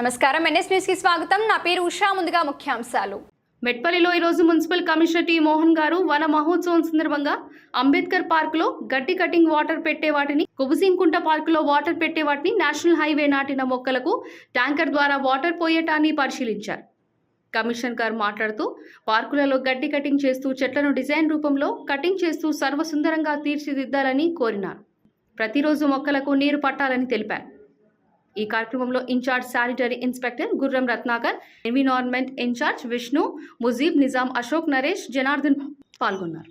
నమస్కారం. ఎన్ఎస్ న్యూస్కి స్వాగతం. నా పేరు ఉషా. ముందుగా ముఖ్యాంశాలు. మెట్పల్లిలో ఈరోజు మున్సిపల్ కమిషనర్ టి మోహన్ గారు వన మహోత్సవం సందర్భంగా అంబేద్కర్ పార్క్లో గడ్డి కటింగ్ వాటర్ పెట్టే వాటిని కుబుసింకుంట పార్క్లో వాటర్ పెట్టే వాటిని నేషనల్ హైవే నాటిన మొక్కలకు ట్యాంకర్ ద్వారా వాటర్ పోయటాన్ని పరిశీలించారు. కమిషనర్ గారు మాట్లాడుతూ పార్కులలో గడ్డి కటింగ్ చేస్తూ చెట్లను డిజైన్ రూపంలో కటింగ్ చేస్తూ సర్వసుందరంగా తీర్చిదిద్దాలని కోరినారు. ప్రతిరోజు మొక్కలకు నీరు పట్టాలని తెలిపారు. ఈ కార్యక్రమంలో incharge sanitary inspector Gurram Ratnakar environment incharge Vishnu Mujeeb Nizam Ashok Naresh Janardhan పాల్గొన్నారు.